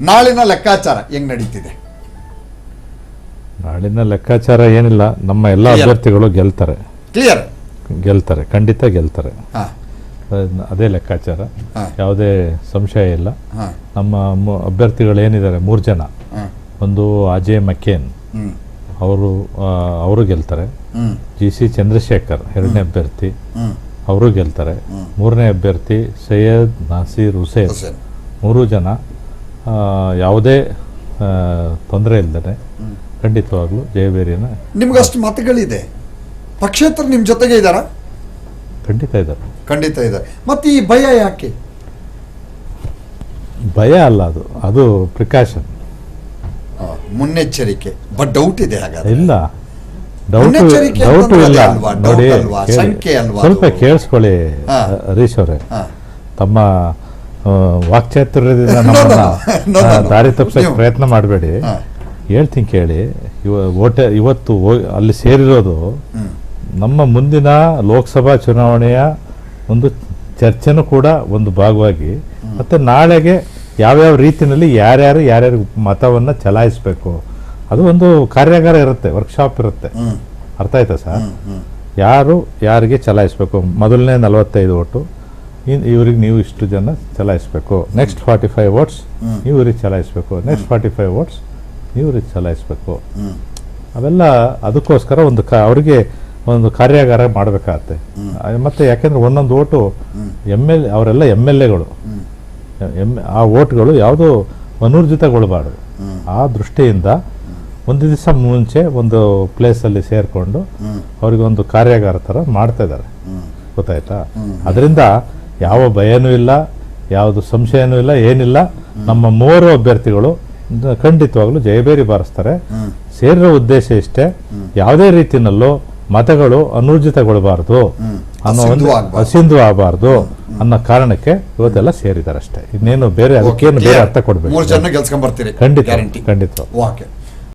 ನಾಳಿನ ಲೆಕ್ಕಾಚಾರ ಹೆಂಗ್ ನಡೀತಿದೆ? ನಾಳಿನ ಲೆಕ್ಕಾಚಾರ ಏನಿಲ್ಲ ನಮ್ಮ ಎಲ್ಲ ಅಭ್ಯರ್ಥಿಗಳು ಗೆಲ್ತಾರೆ. ಕ್ಲಿಯರ್ ಗೆಲ್ತಾರೆ ಖಂಡಿತ ಗೆಲ್ತಾರೆ. ಅದೇ ಲೆಕ್ಕಾಚಾರ. ಯಾವುದೇ ಸಂಶಯ ಇಲ್ಲ. ನಮ್ಮ ಅಭ್ಯರ್ಥಿಗಳು ಏನಿದ್ದಾರೆ ಮೂರು ಜನ. ಒಂದು ಅಜಯ್ ಮಕೇನ್ ಅವರು ಅವರು ಗೆಲ್ತಾರೆ. ಜಿ ಸಿ ಚಂದ್ರಶೇಖರ್ ಎರಡನೇ ಅಭ್ಯರ್ಥಿ. ಅವರು ಗೆಲ್ತಾರೆ. ಮೂರನೇ ಅಭ್ಯರ್ಥಿ ಸೈಯದ್ ನಾಸೀರ್ ಹುಸೇನ್. ಮೂರು ಜನ ಯಾವುದೇ ತೊಂದರೆ ಇಲ್ಲದೆ ಖಂಡಿತವಾಗ್ಲೂ ಜಯಬೇರಿನ ನಿಮ್ಗಷ್ಟು ಮತಗಳಿದೆ. ಪಕ್ಷೇತರ ನಿಮ್ ಜೊತೆಗೆ ಇದ್ದಾರಾ ಖಂಡಿತ ಇದ್ದಾರೆ. ಖಂಡಿತ ಇದ್ದಾರೆ. ಮತ್ತೆ ಈ ಭಯ ಯಾಕೆ? ಭಯ ಅಲ್ಲ ಅದು. ಅದು ಪ್ರಿಕಾಷನ್. ಮುನ್ನೆಚ್ಚರಿಕೆ. ಬಟ್ ಡೌಟ್ ಇದೆ ಹಾಗಾದ್ರೆ. ಇಲ್ಲ. ಡೌಟ್ ಮುನ್ನೆಚ್ಚರಿಕೆ ಡೌಟು ಅಂತಂದ್ರೆ ಇಲ್ಲ. ಅಲ್ವಾ? ನೋಡಿ ಅಲ್ವಾ? ಕೇಳಿ. ಶಂಕೆ ಅಲ್ವಾ ಸ್ವಲ್ಪ ಅದು? ಕೇಳಿಸ್ಕೊಳ್ಳಿ ಹಾ. ಹರೀಶ್ ಅವರೇ. ಹಾ. ತಮ್ಮ ವಾಕ್ಚಾತುರ್ಯದಿಂದ ನಮ್ಮನ್ನ ದಾರಿ ತಪ್ಪಿಸಕ್ಕೆ ಪ್ರಯತ್ನ ಮಾಡಬೇಡಿ. ಹೇಳ್ತೀನಿ ಕೇಳಿ ಇವ ಓಟ ಇವತ್ತು ಅಲ್ಲಿ ಸೇರಿರೋದು ನಮ್ಮ ಮುಂದಿನ ಲೋಕಸಭಾ ಚುನಾವಣೆಯ ಒಂದು ಚರ್ಚೆನೂ ಕೂಡ ಒಂದು ಭಾಗವಾಗಿ ಮತ್ತು ನಾಳೆಗೆ ಯಾವ್ಯಾವ ರೀತಿಯಲ್ಲಿ ಯಾರ್ಯಾರು ಯಾರ್ಯಾರು ಮತವನ್ನು ಚಲಾಯಿಸಬೇಕು. ಅದು ಒಂದು ಕಾರ್ಯಾಗಾರ ಇರುತ್ತೆ ವರ್ಕ್ಶಾಪ್ ಇರುತ್ತೆ. ಅರ್ಥ ಆಯ್ತಾ ಸರ್? ಯಾರು ಯಾರಿಗೆ ಚಲಾಯಿಸಬೇಕು? ಮೊದಲನೇ ನಲವತ್ತೈದು ಓಟು ಇನ್ ಇವ್ರಿಗೆ ನೀವು ಇಷ್ಟು ಜನ ಚಲಾಯಿಸಬೇಕು. ನೆಕ್ಸ್ಟ್ ಫಾರ್ಟಿ ಫೈವ್ ವೋಟ್ಸ್ ನೀವು ಇವ್ರಿಗೆ ಚಲಾಯಿಸಬೇಕು. ನೆಕ್ಸ್ಟ್ ಫಾರ್ಟಿ ಫೈವ್ ವೋಟ್ಸ್ ನೀವು ಇವ್ರಿಗೆ ಚಲಾಯಿಸಬೇಕು. ಅವೆಲ್ಲ ಅದಕ್ಕೋಸ್ಕರ ಒಂದು ಕ ಅವರಿಗೆ ಒಂದು ಕಾರ್ಯಾಗಾರ ಮಾಡಬೇಕಾಗತ್ತೆ. ಮತ್ತು ಯಾಕೆಂದ್ರೆ ಒಂದೊಂದು ಓಟು ಎಂ ಎಲ್ ಅವರೆಲ್ಲ ಎಂ ಎಲ್ ಎಗಳು. ಎಂ ಆ ಓಟ್ಗಳು ಯಾವುದೂ ಅನೂರ್ಜಿತಗೊಳ್ಬಾರ್ದು ಆ ದೃಷ್ಟಿಯಿಂದ ಒಂದು ದಿವಸ ಮುಂಚೆ ಒಂದು ಪ್ಲೇಸಲ್ಲಿ ಸೇರಿಕೊಂಡು ಸೇರ್ಕೊಂಡು ಅವ್ರಿಗೆ ಒಂದು ಕಾರ್ಯಾಗಾರ ಥರ ಮಾಡ್ತಾ ಇದ್ದಾರೆ. ಗೊತ್ತಾಯ್ತಾ? ಅದರಿಂದ ಯಾವ ಭಯನೂ ಇಲ್ಲ ಯಾವುದು ಸಂಶಯನೂ ಇಲ್ಲ ಏನಿಲ್ಲ. ನಮ್ಮ ಮೂವರು ಅಭ್ಯರ್ಥಿಗಳು ಖಂಡಿತವಾಗ್ಲೂ ಜಯಬೇರಿ ಬಾರಿಸ್ತಾರೆ. ಸೇರಿರೋ ಉದ್ದೇಶ ಇಷ್ಟೇ. ಯಾವುದೇ ರೀತಿಯಲ್ಲೂ ಮತಗಳು ಅನೂರ್ಜಿತಗೊಳ್ಬಾರ್ದು ಅನ್ನೋ ಒಂದು ಅಸಿಂಧು ಆಗ್ಬಾರ್ದು. ಅನ್ನೋ ಕಾರಣಕ್ಕೆ ಇವತ್ತೆಲ್ಲ ಸೇರಿದ್ದಾರೆ ಅಷ್ಟೇ. ಇನ್ನೇನು ಬೇರೆ ಅದಕ್ಕೇನು ಬೇರೆ ಅರ್ಥ ಕೊಡಬೇಕು. ಖಂಡಿತ ಖಂಡಿತ. ಓಕೆ